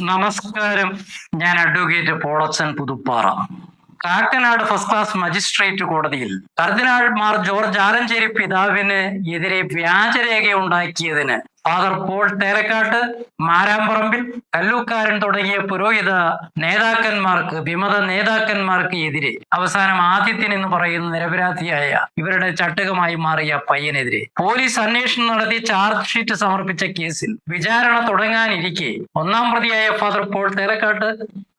നമസ്കാരം. ഞാൻ advocate Polachan Puthuppara. Kakkanad first class magistrate കോടതിയിൽ കർദിനാൾ മാർ ജോർജ് ആലഞ്ചേരി പിതാവിന് എതിരെ വ്യാജരേഖ ഉണ്ടാക്കിയതിന് ഫാദർ പോൾ തേരക്കാട്ട് മാരാമ്പറമ്പിൽ കല്ലൂക്കാരൻ തുടങ്ങിയ പുരോഹിത നേതാക്കന്മാർക്ക് വിമത നേതാക്കന്മാർക്ക് എതിരെ അവസാനം ആദിത്യൻ എന്ന് പറയുന്ന നിരപരാധിയായ ഇവരുടെ ചട്ടുകമായി മാറിയ പയ്യനെതിരെ. പോലീസ് അന്വേഷണം നടത്തി ചാർജ് ഷീറ്റ് സമർപ്പിച്ച കേസിൽ വിചാരണ തുടങ്ങാനിരിക്കെ ഒന്നാം പ്രതിയായ ഫാദർ പോൾ തേരക്കാട്ട്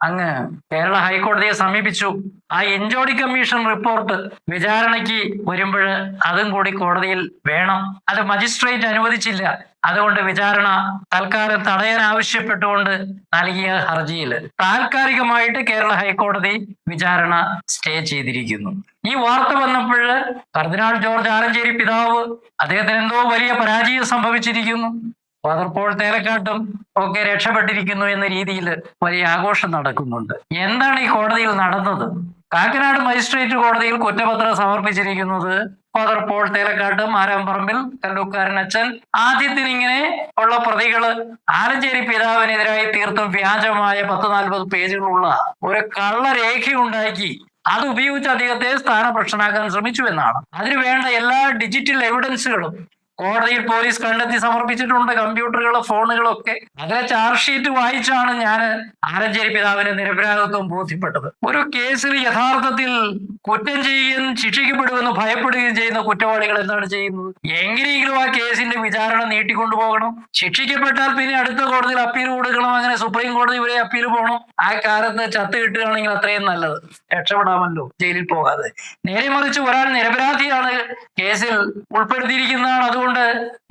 അങ്ങ് കേരള ഹൈക്കോടതിയെ സമീപിച്ചു. ആ എൻജോഡി കമ്മീഷൻ റിപ്പോർട്ട് വിചാരണയ്ക്ക് വരുമ്പോൾ അതും കൂടി കോടതിയിൽ വേണം. അത് മജിസ്ട്രേറ്റ് അനുവദിച്ചില്ല. അതുകൊണ്ട് വിചാരണ തൽക്കാലം തടയാൻ ആവശ്യപ്പെട്ടുകൊണ്ട് നൽകിയ ഹർജിയിൽ താൽക്കാലികമായിട്ട് കേരള ഹൈക്കോടതി വിചാരണ സ്റ്റേ ചെയ്തിരിക്കുന്നു. ഈ വാർത്ത വന്നപ്പോൾ കർദിനാൾ ജോർജ് ആലഞ്ചേരി പിതാവ് അദ്ദേഹത്തിന് എന്തോ വലിയ പരാജയം സംഭവിച്ചിരിക്കുന്നു. ഫാദർ പോൾ തേലക്കാട്ടും ഒക്കെ രക്ഷപ്പെട്ടിരിക്കുന്നു എന്ന രീതിയിൽ വലിയ ആഘോഷം നടക്കുന്നുണ്ട്. എന്താണ് ഈ കോടതിയിൽ നടന്നത്? കാക്കനാട് മജിസ്ട്രേറ്റ് കോടതിയിൽ കുറ്റപത്രം സമർപ്പിച്ചിരിക്കുന്നത് ഫാദർ പോൾ തേലക്കാട്ട് മാരാമ്പറമ്പിൽ കല്ലൂക്കാരൻ അച്ഛൻ. ആദ്യത്തിന് ഇങ്ങനെ ഉള്ള പ്രതികൾ ആലഞ്ചേരി പിതാവിനെതിരായി തീർത്തും വ്യാജമായ പത്ത് നാൽപ്പത് പേജുകളുള്ള ഒരു കള്ളരേഖ ഉണ്ടാക്കി അത് ഉപയോഗിച്ച് അദ്ദേഹത്തെ സ്ഥാനഭ്രഷ്ടനാക്കാൻ ശ്രമിച്ചു എന്നാണ്. അതിനു വേണ്ട എല്ലാ ഡിജിറ്റൽ എവിഡൻസുകളും കോടതിയിൽ പോലീസ് കണ്ടെത്തി സമർപ്പിച്ചിട്ടുണ്ട് കമ്പ്യൂട്ടറുകളും ഫോണുകളൊക്കെ. അതിലെ ചാർജ് ഷീറ്റ് വായിച്ചാണ് ഞാൻ ആലഞ്ചേരി പിതാവിന് നിരപരാധിത്വം ബോധ്യപ്പെട്ടത്. ഒരു കേസിൽ യഥാർത്ഥത്തിൽ കുറ്റം ചെയ്യുകയും ശിക്ഷിക്കപ്പെടുമെന്ന് ഭയപ്പെടുകയും ചെയ്യുന്ന കുറ്റവാളികൾ എന്താണ് ചെയ്യുന്നത്? എങ്ങനെയെങ്കിലും ആ കേസിന്റെ വിചാരണ നീട്ടിക്കൊണ്ടുപോകണം. ശിക്ഷിക്കപ്പെട്ടാൽ പിന്നെ അടുത്ത കോടതിയിൽ അപ്പീൽ കൊടുക്കണം. അങ്ങനെ സുപ്രീം കോടതി വരെ അപ്പീൽ പോകണം. ആ കാലത്ത് ചത്ത് കിട്ടുകയാണെങ്കിൽ അത്രയും നല്ലത്. രക്ഷപ്പെടാമല്ലോ. ജയിലിൽ പോകാതെ. നേരെ മറിച്ച് ഒരാൾ നിരപരാധിയാണ് കേസിൽ ഉൾപ്പെടുത്തിയിരിക്കുന്നതാണ്. അതുകൊണ്ട്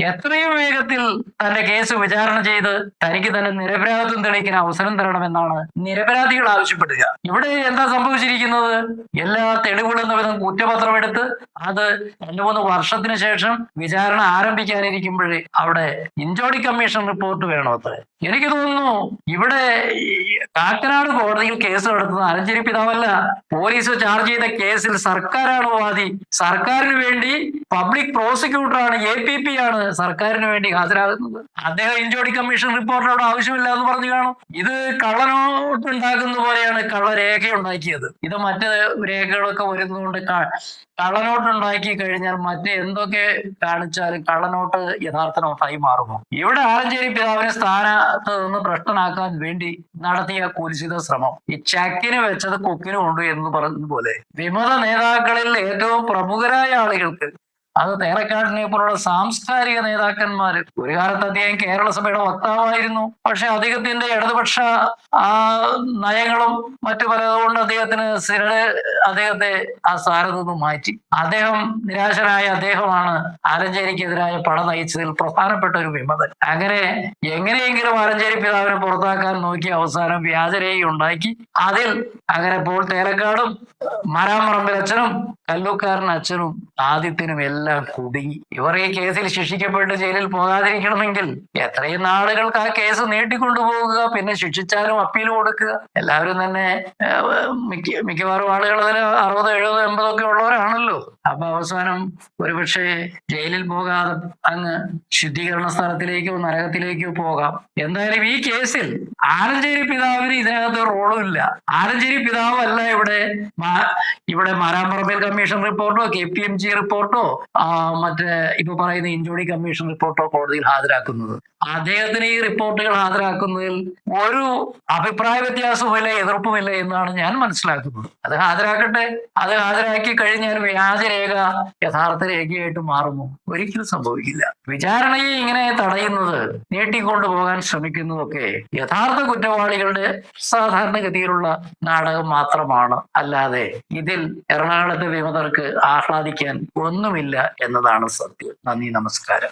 എത്രയും വേഗത്തിൽ തന്റെ കേസ് വിചാരണ ചെയ്ത് തനിക്ക് തന്നെ നിരപരാധിത്വം തെളിയിക്കാൻ അവസരം തരണമെന്നാണ് നിരപരാധികൾ ആവശ്യപ്പെടുക. ഇവിടെ എന്താ സംഭവിച്ചിരിക്കുന്നത്? എല്ലാ തെളിവുകളും വിധം കുറ്റപത്രം എടുത്ത് അത് രണ്ടു മൂന്ന് വർഷത്തിന് ശേഷം വിചാരണ ആരംഭിക്കാനിരിക്കുമ്പോഴേ അവിടെ ഇഞ്ചോടി കമ്മീഷൻ റിപ്പോർട്ട് വേണോ അത്ര എനിക്ക് തോന്നുന്നു ഇവിടെ കാക്കനാട് കോടതിയിൽ കേസ് നടത്തുന്ന അലഞ്ചേരി പിതാവല്ല പോലീസ് ചാർജ് ചെയ്ത കേസിൽ സർക്കാരാണ് വാദി സർക്കാരിന് വേണ്ടി പബ്ലിക് പ്രോസിക്യൂട്ടറാണ് എ പി പി ആണ് സർക്കാരിന് വേണ്ടി ഹാജരാകുന്നത്. അദ്ദേഹം ഇഞ്ചോടി കമ്മീഷൻ റിപ്പോർട്ട് അവിടെ ആവശ്യമില്ല എന്ന് പറഞ്ഞു കാണും. ഇത് കള്ളനോട്ടുണ്ടാക്കുന്ന പോലെയാണ് കള്ളരേഖ ഉണ്ടാക്കിയത് ഇത് മറ്റ് രേഖകളൊക്കെ വരുന്നതുകൊണ്ട് കള്ളനോട്ട് ഉണ്ടാക്കി കഴിഞ്ഞാൽ മറ്റ് എന്തൊക്കെ കാണിച്ചാലും കള്ളനോട്ട് യഥാർത്ഥ നോട്ടായി മാറുമോ? ഇവിടെ ആലഞ്ചേരി പിതാവിനെ സ്ഥാനത്ത് നിന്ന് ഭ്രഷ്ടനാക്കാൻ വേണ്ടി നടത്തിയ കുരിശിത ശ്രമം. ഈ ചക്കിന് വെച്ചത് കൊക്കിന് കൊണ്ടു എന്ന് പറഞ്ഞതുപോലെ. പോലെ വിമത നേതാക്കളിൽ ഏറ്റവും പ്രമുഖരായ ആളുകൾക്ക് അത് തേറക്കാടിനെ പോലുള്ള സാംസ്കാരിക നേതാക്കന്മാർ ഒരു കാലത്ത് അദ്ദേഹം കേരള സഭയുടെ വക്താവായിരുന്നു. പക്ഷെ അദ്ദേഹത്തിന്റെ ഇടതുപക്ഷ ആ നയങ്ങളും മറ്റു പലതുകൊണ്ട് അദ്ദേഹത്തിന് സ്ഥിര അദ്ദേഹത്തെ ആ സ്ഥാനത്ത് നിന്ന് മാറ്റി. അദ്ദേഹം നിരാശനായ അദ്ദേഹമാണ് ആലഞ്ചേരിക്കെതിരായ പട നയിച്ചതിൽ പ്രധാനപ്പെട്ട ഒരു വിമതൻ. അങ്ങനെ എങ്ങനെയെങ്കിലും ആലഞ്ചേരി പിതാവിനെ പുറത്താക്കാൻ നോക്കി അവസാനം വ്യാജരേഖ ഉണ്ടാക്കി. അതിൽ അങ്ങനെ പോൾ തേരക്കാടും മരാമറമ്പിൽ അച്ഛനും കല്ലൂക്കാരൻ അച്ഛനും ആദിത്യനും എല്ലാം കുടുങ്ങി ഇവർ ഈ കേസിൽ ശിക്ഷിക്കപ്പെട്ട് ജയിലിൽ പോകാതിരിക്കണമെങ്കിൽ എത്രയും നാളുകൾക്ക് ആ കേസ് നീട്ടിക്കൊണ്ടുപോകുക പിന്നെ ശിക്ഷിച്ചാലും അപ്പീൽ കൊടുക്കുക. എല്ലാവരും തന്നെ മിക്ക മിക്കവാറും ആളുകൾ തന്നെ അറുപത് എഴുപത് എൺപതൊക്കെ ഉള്ളവരാണല്ലോ. അപ്പൊ അവസാനം ഒരുപക്ഷെ ജയിലിൽ പോകാതെ അങ്ങ് ശുദ്ധീകരണ സ്ഥലത്തിലേക്കോ നരകത്തിലേക്കോ പോകാം. എന്തായാലും ഈ കേസിൽ ആലഞ്ചേരി പിതാവിന് ഇതിനകത്ത് റോളും ഇല്ല. ആലഞ്ചേരി പിതാവല്ല ഇവിടെ ഇവിടെ മാരാമ്പറമ്പിൽ കമ്മീഷൻ റിപ്പോർട്ടോ കെ പി എം ജി റിപ്പോർട്ടോ മറ്റേ ഇപ്പൊ പറയുന്ന ഇഞ്ചോടി കമ്മീഷൻ റിപ്പോർട്ടോ കോടതിയിൽ ഹാജരാക്കുന്നത്. അദ്ദേഹത്തിന് ഈ റിപ്പോർട്ടുകൾ ഹാജരാക്കുന്നതിൽ ഒരു അഭിപ്രായ വ്യത്യാസവുമില്ല എതിർപ്പുമില്ല എന്നാണ് ഞാൻ മനസ്സിലാക്കുന്നത്. അത് ഹാജരാക്കട്ടെ. അത് ഹാജരാക്കി കഴിഞ്ഞാൽ വ്യാജരേഖ യഥാർത്ഥ രേഖയായിട്ട് മാറുമോ? ഒരിക്കലും സംഭവിക്കില്ല. വിചാരണയെ ഇങ്ങനെ തടയുന്നത് നീട്ടിക്കൊണ്ടു പോകാൻ ശ്രമിക്കുന്നതൊക്കെ യഥാർത്ഥ കുറ്റവാളികളുടെ സാധാരണഗതിയിലുള്ള നാടകം മാത്രമാണ്. അല്ലാതെ ഇതിൽ എറണാകുളത്തെ വിമതർക്ക് ആഹ്ലാദിക്കാൻ ഒന്നുമില്ല എന്നതാണ് സത്യം. നന്ദി നമസ്കാരം.